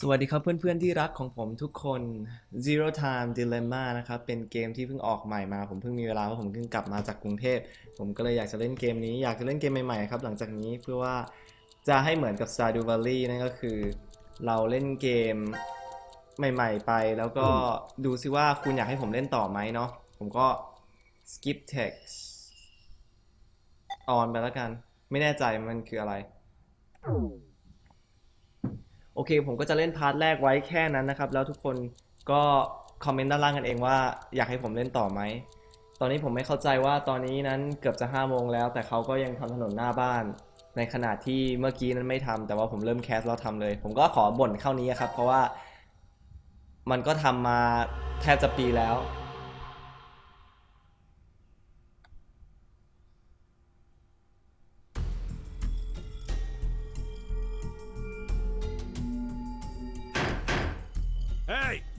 สวัสดีครับเพื่อนๆที่รักของผมทุกคน Zero Time Dilemma นะครับ เป็นเกมที่เพิ่งออกใหม่มา ผมเพิ่งมีเวลาเพราะผมเพิ่งกลับมาจากกรุงเทพ ผมก็เลยอยากจะเล่นเกมนี้ อยากจะเล่นเกมใหม่ๆครับ หลังจากนี้เพื่อว่าจะให้เหมือนกับ Stardew Valley นั่นก็คือ เราเล่นเกมใหม่ ๆ ไป แล้วก็ดูซิว่าคุณอยากให้ผมเล่นต่อไหมเนาะ ผมก็ skip text on ไปแล้วกัน ไม่แน่ใจมันคืออะไร โอเค ผมก็จะเล่นพาร์ทแรกไว้แค่นั้นนะครับ แล้วทุกคนก็คอมเมนต์ด้านล่างกันเองว่าอยากให้ผมเล่นต่อไหม ตอนนี้ผมไม่เข้าใจว่าตอนนี้นั้นเกือบจะ5้าโมงแล้ว แต่เขาก็ยังทำถนนหน้าบ้าน ในขณะที่เมื่อกี้นั้นไม่ทำแต่ว่าผมเริ่มแคสแล้วทำเลย ผมก็ขอบ่นเข้านี้ครับ เพราะว่ามันก็ทำมาแทบจะปีแล้ว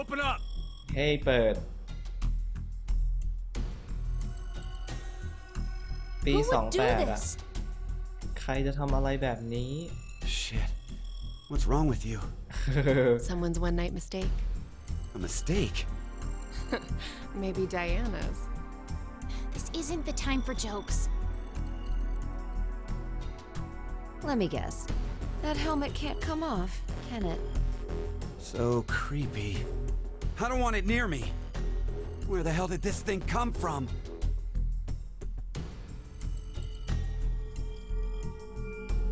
open up! เฮ้ยเปิด ปี Who สอง would do แปดอะ this? ใครจะทำอะไรแบบนี้ Shit. What's wrong with you? Someone's one night mistake. A mistake? Maybe Diana's. This isn't the time for jokes. Let me guess. That helmet can't come off, can it? So creepy. I don't want it near me. Where the hell did this thing come from?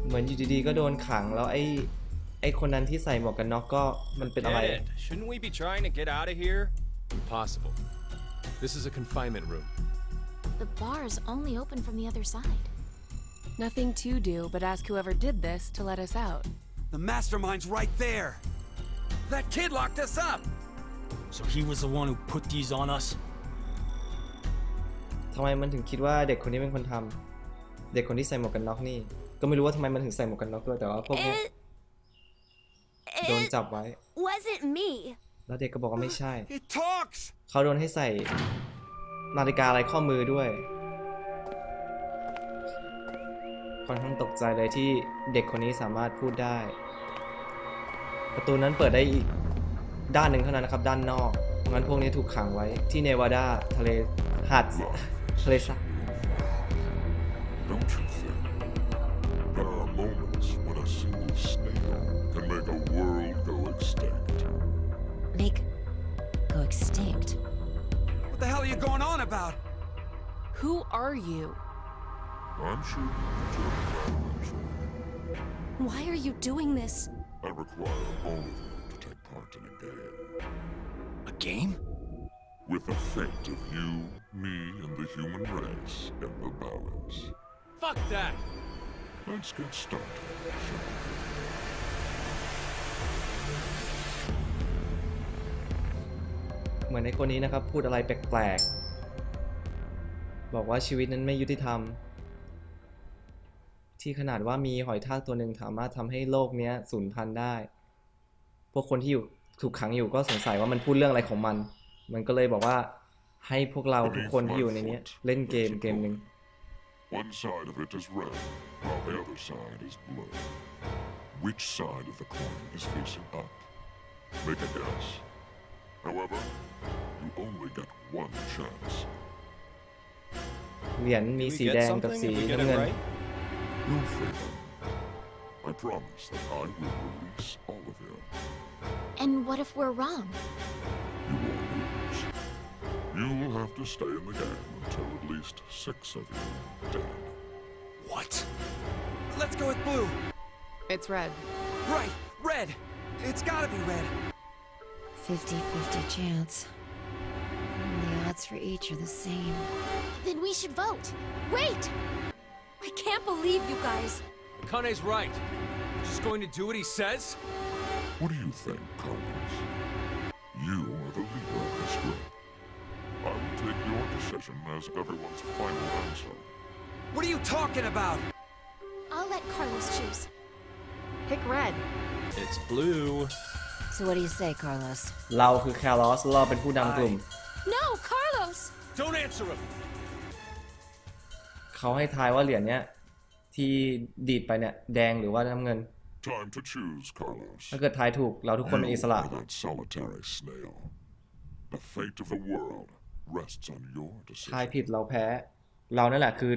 เหมือนอยู่ดีๆก็โดนขังแล้วไอ้ไอ้คนนั้นที่ใส่หมวกกันน็อกก็มันเป็นอะไร Get it. Shouldn't we be trying to get out of here? Impossible. This is a confinement room. The bar is only open from the other side. Nothing to do but ask whoever did this to let us out. The mastermind's right there. That kid locked us up. So he was the one who put these on us? ทำไมมันถึงคิดว่าเด็กคนนี้เป็นคนทำ เด็กคนที่ใส่หมวกกันน็อกนี่ ก็ไม่รู้ว่าทำไมมันถึงใส่หมวกกันน็อกด้วยแต่ว่าพวกเนี้ย It, โดนจับไว้ wasn't me. แล้วเด็กก็บอกว่าไม่ใช่ It talks. เขาโดนให้ใส่นาฬิกาอะไรข้อมือด้วยค่อนข้างตกใจเลยที่เด็กคนนี้สามารถพูดได้ ประตูนั้นเปิดได้อีกด้านหนึ่งเท่านั้นนะครับ ด้านนอกเพราะงั้นพวกนี้ถูกขังไว้ที่เนวาดาทะเลหาดทะเลสาบ Don't you think? There are moments when a single snail can make a world go extinct. Make go extinct. What the hell are you going on about? Who are you? I'm sure you can tell me that eventually. Why are you doing this? I require all of you to take part in a game. A game? With a fate of you, me, and the human race in the balance. Fuck that! Let's get started, shall we? เหมือนในคนนี้นะครับ พูดอะไรแปลกๆ บอกว่าชีวิตนั้นไม่ยุติธรรม ที่ขนาดว่ามีหอยทากตัวหนึ่งสามารถทำให้โลกเนี้ยสูญพันธุ์ได้ พวกคนที่อยู่ถูกขังอยู่ก็สงสัยว่ามันพูดเรื่องอะไรของมัน มันก็เลยบอกว่าให้พวกเราทุกคนที่อยู่ในเนี้ยเล่นเกมเกมหนึ่ง One side of it is red, while the other side is blue. Which side of the coin is facing up? Make a guess. However, you only get one chance. เหรียญมี Do we สี get แดง something กับ if สี we get น้ำ it เงิน right? You'll. I promise that I will release all of you. And what if we're wrong? You won't lose. You will have to stay in the game until at least six of you are dead. What? Let's go with blue. It's red. Right, red. It's gotta be red. 50-50 chance. The odds for each are the same. Then we should vote. Wait! I can't believe you guys. Kane's right. Just going to do what he says? What do you think, Carlos? You are the leader of this group. I will take your decision as everyone's final answer. What are you talking about? I'll let Carlos choose. Pick red. It's blue. So what do you say, Carlos? เราคือแคลอสเราเป็นผู้นำกลุ่ม No, Carlos! Don't answer him! เขาให้ทายว่าเหรียญเนี้ยที่ดีดไปเนี่ยแดงหรือว่าน้ำเงิน Time to choose, Carlos. ถ้าเกิดทายถูกเราทุกคนเป็นอิสระ You are that solitary snail. The fate of the world rests on your ทาย decision. ผิดเราแพ้ เรานั่นแหละคือ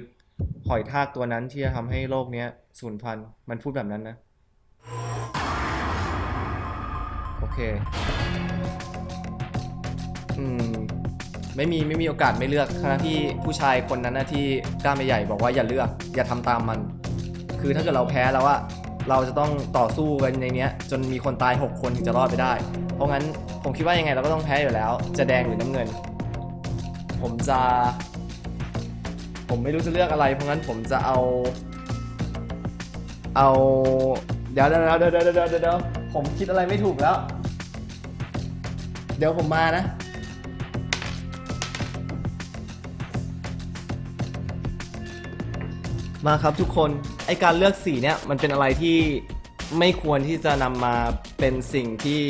หอยทากตัวนั้นที่จะทำให้โลกเนี้ยสูญพันธุ์มันพูดแบบนั้นนะ โอเค อืม ไม่มีไม่มีโอกาสไม่เลือกทั้งที่ผู้ชายคนนั้นนะที่กล้ามใหญ่บอกว่าอย่าเลือก อย่าทำตามมัน คือถ้าเกิดเราแพ้แล้วอะเราจะต้องต่อสู้กันในเนี้ย จนมีคนตาย 6 คนถึงจะรอดไปได้ เพราะงั้นผมคิดว่ายังไงเราก็ต้องแพ้อยู่แล้ว จะแดงหรือน้ำเงิน ผมจะ ผมไม่รู้จะเลือกอะไร เพราะงั้นผมจะเอา เอา เดี๋ยวเดี๋ยวเดี๋ยวเดี๋ยวเดี๋ยวเดี๋ยวผมคิดอะไรไม่ถูกแล้ว เดี๋ยวผมมานะ มาครับทุกคนไอการเลือกสีเนี่ยมันเป็นอะไรที่ไม่ควรที่จะนำมาเป็นสิ่งที่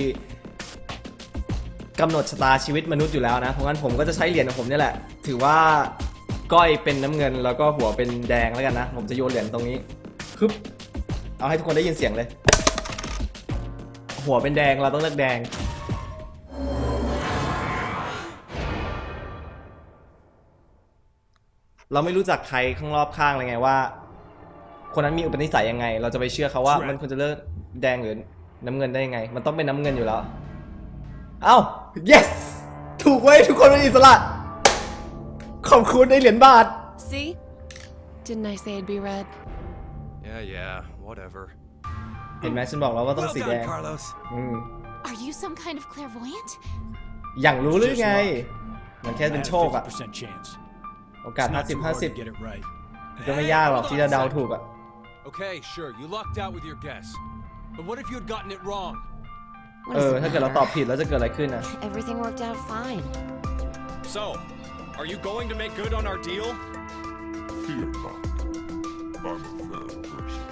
กำหนดชะตาชีวิตมนุษย์อยู่แล้วนะ เพราะงั้นผมก็จะใช้เหรียญของผมเนี่ยแหละ ถือว่าก้อยเป็นน้ำเงินแล้วก็หัวเป็นแดงแล้วกันนะ ผมจะโยนเหรียญตรงนี้คึบเอาให้ทุกคนได้ยินเสียงเลย หัวเป็นแดงเราต้องเลือกแดง เราไม่รู้จักใครข้างรอบข้างเลยไงว่า คนนั้นมีอุปนิสัยยังไง เราจะไปเชื่อเขาว่า มันควรจะเลือกแดงหรือน้ำเงินได้ยังไง มันต้องเป็นน้ำเงินอยู่แล้ว เอ้า yes ถูกไว้ยทุกคนเป็นอิสระ ขอบคุณไอเหรียญบาท See? Didn't I say it'd be red? Yeah, yeah, whatever. เห็นไหมฉันบอกแล้วว่าต้อง Well สีแด done, ง Carlos. อืม Are you some kind of clairvoyant? อย่างรู้หรือไง Just มันแค่ I เป็น had โชคอะ a 50% chance. โอกาส It's not too hard to 50 get it right. 50 ก็ไม่ยากหรอกที่จะเดาถูกอะ Okay, sure, you lucked out with your guess. But what if you had gotten it wrong? What เอ does อ it ถ้าเกิดเรา matter? ตอบผิดแล้วจะเกิดอะไรขึ้นนะ Everything worked out fine. So, are you going to make good on our deal? Fear not. I'm a fair person.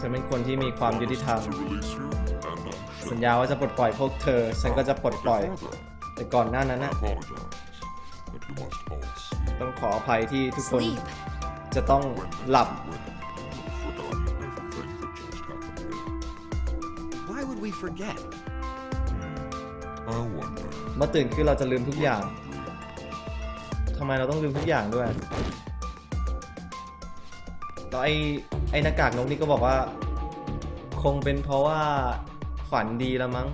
ฉันเป็นคนที่มีความยุติธรรม To release you, and I'm สัญ sure. ญาว่าจะปลดปล่อยพวกเธอ ฉันก็จะปลดปล่อย Before that, แต่ก่อนหน้านั้น I นะ apologize, ขออภัยที่ทุกคน Sleep. จะต้องหลับ When you've forgotten everything that just happened here. Why would we forget? I wonder. เมื่อตื่นขึ้นเราจะลืมทุกอย่าง ทำไมเราต้องลืมทุกอย่างด้วย แล้วไอ้ไอ้หน้ากากนกนี่ก็บอกว่า คงเป็นเพราะว่าฝันดีแล้วมั้ง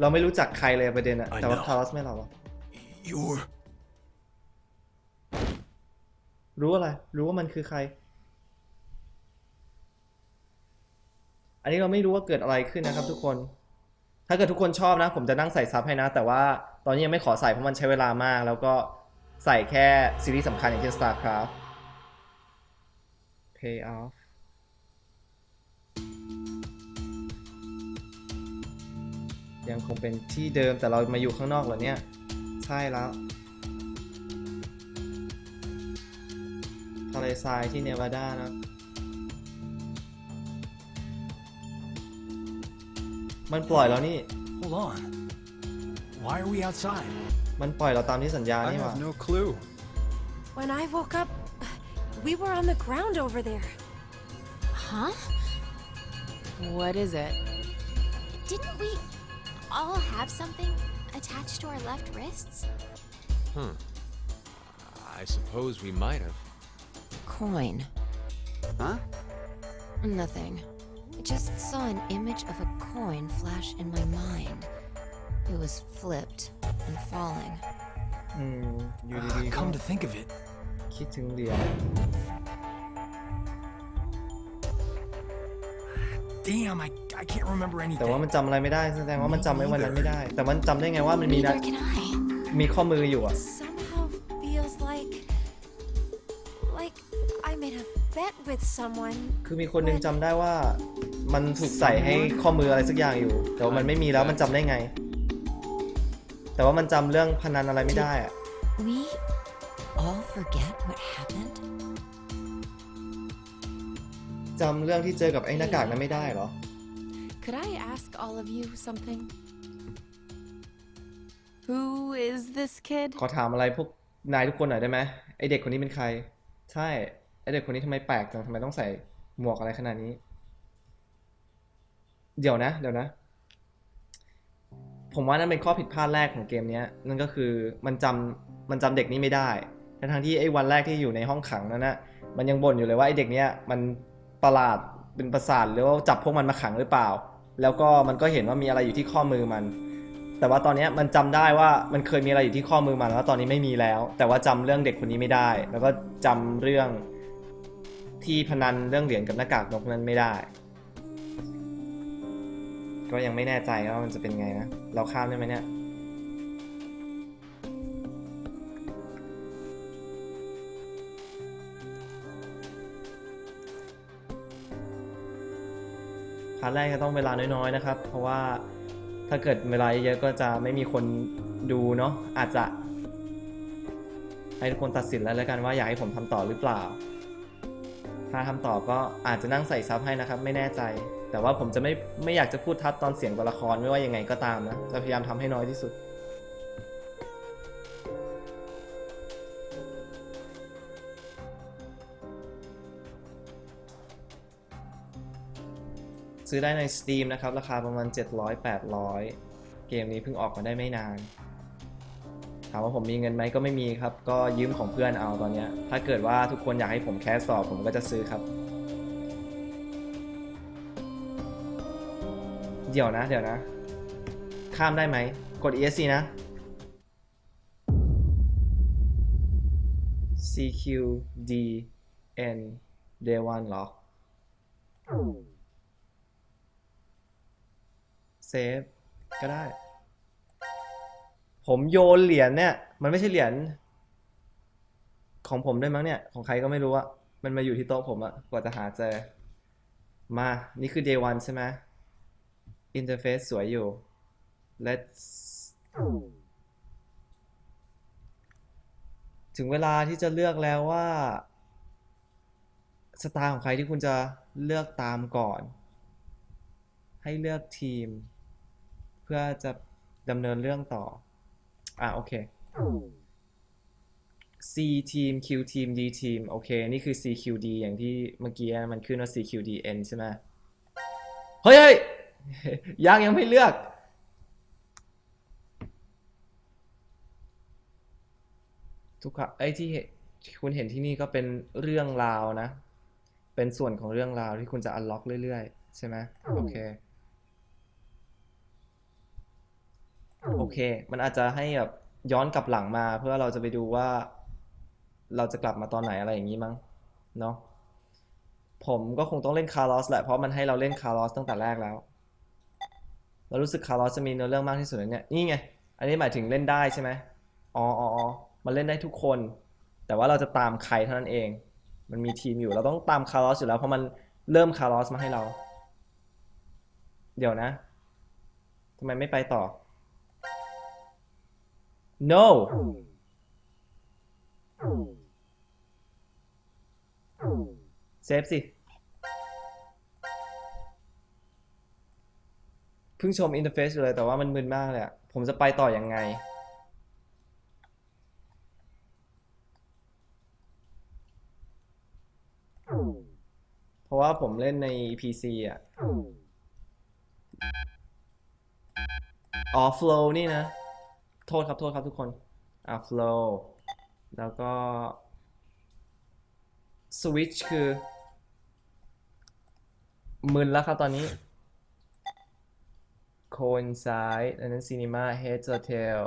เราไม่รู้จักใครเลยประเด็นอะ I แต่ว่า know. คาร์ลอสไม่เราอะ You're รู้อะไร รู้ว่ามันคือใคร อันนี้เราไม่รู้ว่าเกิดอะไรขึ้นนะครับ ทุกคน ถ้าเกิดทุกคนชอบนะ ผมจะนั่งใส่ซับให้นะ แต่ว่าตอนนี้ยังไม่ขอใส่เพราะมันใช้เวลามาก แล้วก็ใส่แค่ซีรีส์สำคัญอย่างเช่น StarCraft Pay off ยังคงเป็นที่เดิมแต่เรามาอยู่ข้างนอกเหรอเนี่ย ใช่แล้ว ทะเลทรายที่เนวาดานะ มันปล่อยแล้วนี่ hold on. Why are we outside? มันปล่อยเราตามที่สัญญา I นี่หว่า have no clue. When I woke up, we were on the ground over there. Huh? What is it? Didn't we all have something attached to our left wrists? I suppose we might have. Coin. Huh? Nothing. I just saw an image of a coin flash in my mind. It was flipped and falling. อืม อยู่ดีๆก็ Come to think of it, คิดถึงเหรียญ damn, I, I can't remember แต่ว่า anything. มันจำอะไรไม่ได้แสดงว่ามันจำไว้วันนั้นไม่ได้ แต่มันจำได้ไงว่ามันมีนะ Neither can I. มีข้อมืออยู่อะ Somehow with someone. คือมีคนหนึงจำได้ว่า มันถูกใส่ให้ข้อมืออะไรสักอย่างอยู่ แต่ว่ามันไม่มีแล้วมันจำได้ไง แต่ว่ามันจำเรื่องพนันอะไรไม่ได้อะ We all forget what happened? จำเรื่องที่เจอกับไอ้หน้ากากนั้นไม่ได้เหรอ Could I ask all of you something? Who is this kid? ขอถามอะไรพวกนายทุกคนหน่อยได้ไหมไอเด็กคนนี้เป็นใคร ใช่ ไอเด็กคนนี้ทำไมแปลกจังทำไมต้องใส่หมวกอะไรขนาดนี้ เดี๋ยวนะ เดี๋ยวนะ ผมว่านั่นเป็นข้อผิดพลาดแรกของเกมเนี้ยนั่นก็คือมันจำมันจำเด็กนี้ไม่ได้ทั้งที่ไอ้วันแรกที่อยู่ในห้องขังนั้นนะมันยังบ่นอยู่เลยว่าไอ้เด็กเนี้ยมันประหลาดเป็นประสาทหรือว่าจับพวกมันมาขังหรือเปล่า แล้วก็มันก็เห็นว่ามีอะไรอยู่ที่ข้อมือมัน แต่ว่าตอนนี้มันจำได้ว่ามันเคยมีอะไรอยู่ที่ข้อมือมันแล้วตอนนี้ไม่มีแล้ว แต่ว่าจำเรื่องเด็กคนนี้ไม่ได้ แล้วก็จำเรื่อง ที่พนันเรื่องเหรียญกับหน้ากากนกนั้นไม่ได้ ก็ยังไม่แน่ใจว่ามันจะเป็นไงนะ เราข้ามได้ไหมเนี่ยพาร์ทแรกก็ต้องเวลาน้อยๆนะครับ เพราะว่าถ้าเกิดเวลาเยอะก็จะไม่มีคนดูเนาะอาจจะให้ทุกคนตัดสินแล้วแล้วกันว่าอยากให้ผมทำต่อหรือเปล่า ถ้าทำต่อก็อาจจะนั่งใส่ซับให้นะครับ ไม่แน่ใจ แต่ว่าผมจะไม่ไม่อยากจะพูดทัดตอนเสียงตัวละครไม่ว่ายังไงก็ตามนะ จะพยายามทำให้น้อยที่สุด ซื้อได้ใน Steam นะครับ ราคาประมาณ 700-800 เกมนี้เพิ่งออกมาได้ไม่นาน ถามว่าผมมีเงินไหมก็ไม่มีครับ ก็ยืมของเพื่อนเอาตอนเนี้ย ถ้าเกิดว่าทุกคนอยากให้ผมแคสสอบผมก็จะซื้อครับ เดี๋ยวนะเดี๋ยวนะ ข้ามได้ไหม กด ESC นะ CQ D N Day 1เหรอ เซฟ ก็ได้ ผมโยนเหรียญเนี่ย มันไม่ใช่เหรียญของผมด้วยมั้งเนี่ย ของใครก็ไม่รู้อะมันมาอยู่ที่โต๊ะผมอะกว่าจะหาเจอ มา นี่คือ day one ใช่ไหมอินเทอร์เฟซสวยอยู่ let's ถึงเวลาที่จะเลือกแล้วว่าสไตล์ของใครที่คุณจะเลือกตามก่อน ให้เลือกทีม เพื่อจะดำเนินเรื่องต่อ อะโอเค C ทีม Q ทีม D ทีมโอเค นี่คือ CQD อย่างที่เมื่อกี้มันขึ้นว่า CQDN ใช่ไหมเฮ้ยเฮ้ยยังยังไม่เลือก ทุกครับไอ้ที่เห็นที่คุณเห็นที่นี่ก็เป็นเรื่องราวนะ เป็นส่วนของเรื่องราวที่คุณจะ unlock เรื่อยๆ ใช่ไหมโอเค โอเค มันอาจจะให้แบบย้อนกลับหลังมาเพื่อเราจะไปดูว่า เราจะกลับมาตอนไหนอะไรอย่างนี้มั้งเนาะผมก็คงต้องเล่นคาร์ลอสแหละเพราะมันให้เราเล่นคาร์ลอสตั้งแต่แรกแล้ว เรารู้สึกคาร์ลอสจะมีเนื้อเรื่องมากที่สุดเลยเนี่ย นี่ไง อันนี้หมายถึงเล่นได้ใช่ไหมอ๋ออ๋ออ๋อมันเล่นได้ทุกคน แต่ว่าเราจะตามใครเท่านั้นเอง มันมีทีมอยู่ เราต้องตามคาร์ลอสอยู่แล้วเพราะมันเริ่มคาร์ลอสมาให้เรา เดี๋ยวนะทำไมไม่ไปต่อ no เซฟสิเพิ่งชมอินเทอร์เฟซเลยแต่ว่ามันมึนมากเลยอะผมจะไปต่อยังไง เพราะว่าผมเล่นใน PC อะ ออ flow นี่นะ โทษครับโทษครับทุกคนอะ flow แล้วก็ switch คือมึนแล้วครับตอนนี้ coincide อันนั้น cinema head to tail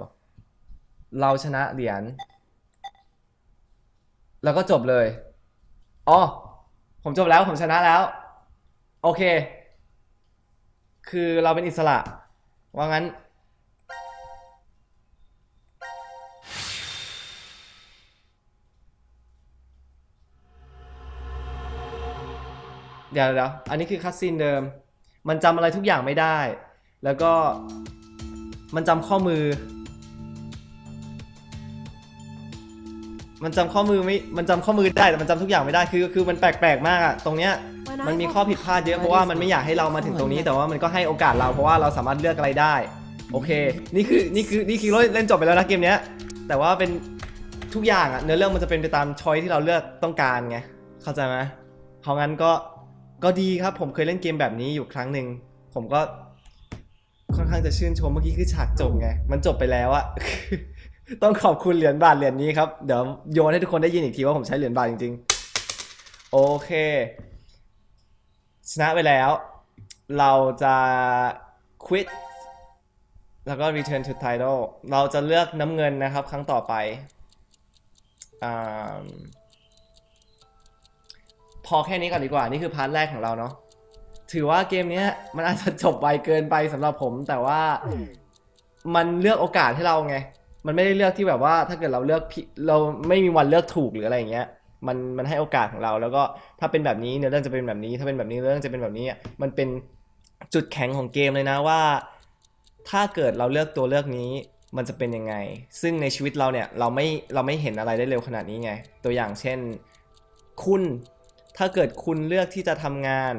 เราชนะเหรียญแล้วก็จบเลย อ๋อ ผมจบแล้ว ผมชนะแล้ว โอเค คือเราเป็นอิสระ ว่างั้น เดี๋ยวเดี๋ยวอันนี้คือคัสซีนเดิม มันจำอะไรทุกอย่างไม่ได้ แล้วก็มันจำข้อมือ มันจำข้อมือไม่ มันจำข้อมือได้แต่มันจำทุกอย่างไม่ได้ คือคือมันแปลกๆมากอะตรงเนี้ย มันมีข้อผิดพลาดเยอะเพราะว่ามันไม่อยากให้เรามาถึงตรงนี้ แต่ว่ามันก็ให้โอกาสเราเพราะว่าเราสามารถเลือกอะไรได้ โอเค นี่คือนี่คือนี่คือเล่นจบไปแล้วนะเกมเนี้ย แต่ว่าเป็นทุกอย่างอะเนื้อเรื่องมันจะเป็นไปตามช้อยที่เราเลือกต้องการไง เข้าใจไหมเพราะงั้นก็ ก็ดีครับผมเคยเล่นเกมแบบนี้อยู่ครั้งหนึ่งผมก็ค่อนข้างจะชื่นชมเมื่อกี้คือฉากจบไง มันจบไปแล้วอะ ต้องขอบคุณเหรียญบาทเหรียญนี้ครับ เดี๋ยวโยนให้ทุกคนได้ยินอีกทีว่าผมใช้เหรียญบาทจริงๆ โอเค ชนะไปแล้ว เราจะ quit แล้วก็ return to title เราจะเลือกน้ำเงินนะครับ ครั้งต่อไปอ่า พอแค่นี้ก่อนดีกว่า นี่คือพาร์ทแรกของเราเนาะ ถือว่าเกมเนี้ยมันอาจจะจบไวเกินไปสำหรับผม แต่ว่ามันเลือกโอกาสให้เราไง มันไม่ได้เลือกที่แบบว่าถ้าเกิดเราเลือกผิดเราไม่มีวันเลือกถูกหรืออะไรอย่างเงี้ย มันมันให้โอกาสของเรา แล้วก็ถ้าเป็นแบบนี้เนื้อเรื่องจะเป็นแบบนี้ ถ้าเป็นแบบนี้เรื่องจะเป็นแบบนี้มันเป็นจุดแข็งของเกมเลยนะว่า ถ้าเกิดเราเลือกตัวเลือกนี้มันจะเป็นยังไง ซึ่งในชีวิตเราเนี่ยเราไม่เราไม่เห็นอะไรได้เร็วขนาดนี้ไง ตัวอย่างเช่น คุณ ถ้าเกิดคุณเลือกที่จะทำงาน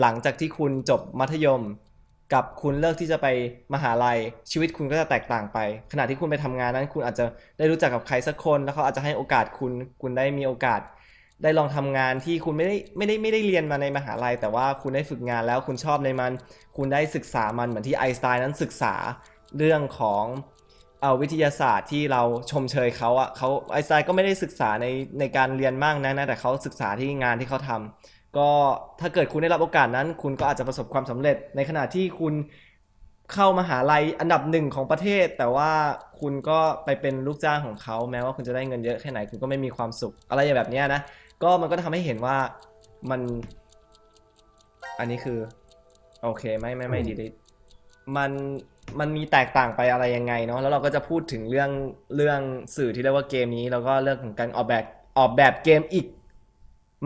หลังจากที่คุณจบมัธยม กับคุณเลือกที่จะไปมหาลัยชีวิตคุณก็จะแตกต่างไป ขณะที่คุณไปทำงานนั้น คุณอาจจะได้รู้จักกับใครสักคนแล้วเขาอาจจะให้โอกาสคุณคุณได้มีโอกาส ได้ลองทำงานที่คุณไม่ได้ไม่ได้ไม่ได้เรียนมาในมหาลัย แต่ว่าคุณได้ฝึกงานแล้วคุณชอบในมัน คุณได้ศึกษามันเหมือนที่ไอน์สไตน์นั้นศึกษาเรื่องของ เอาวิทยาศาสตร์ที่เราชมเชยเขาอะเขาไอน์สไตน์ก็ไม่ได้ศึกษาในในการเรียนมากนะนะแต่เขาศึกษาที่งานที่เขาทำก็ถ้าเกิดคุณได้รับโอกาสนั้น คุณก็อาจจะประสบความสำเร็จ ในขณะที่คุณเข้ามหาลัยอันดับหนึ่งของประเทศ แต่ว่าคุณก็ไปเป็นลูกจ้างของเขา แม้ว่าคุณจะได้เงินเยอะแค่ไหนคุณก็ไม่มีความสุข อะไรอย่างแบบนี้นะก็มันก็ทำให้เห็นว่ามัน อันนี้คือ โอเคไม่ไม่ไม่ดีดีมัน มันมีแตกต่างไปอะไรยังไงเนาะแล้วเราก็จะพูดถึงเรื่องเรื่องสื่อที่เรียกว่าเกมนี้ แล้วก็เรื่องของการออกแบบออกแบบเกมอีก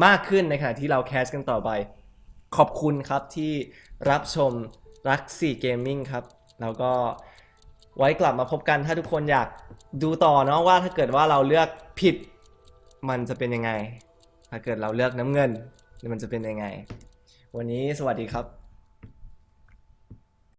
มากขึ้นในขณะที่เราแคสกันต่อไป ขอบคุณครับที่รับชมรักสี่เกมมิ่งครับ แล้วก็ไว้กลับมาพบกันถ้าทุกคนอยากดูต่อเนาะว่าถ้าเกิดว่าเราเลือกผิดมันจะเป็นยังไง ถ้าเกิดเราเลือกน้ำเงินมันจะเป็นยังไง วันนี้สวัสดีครับ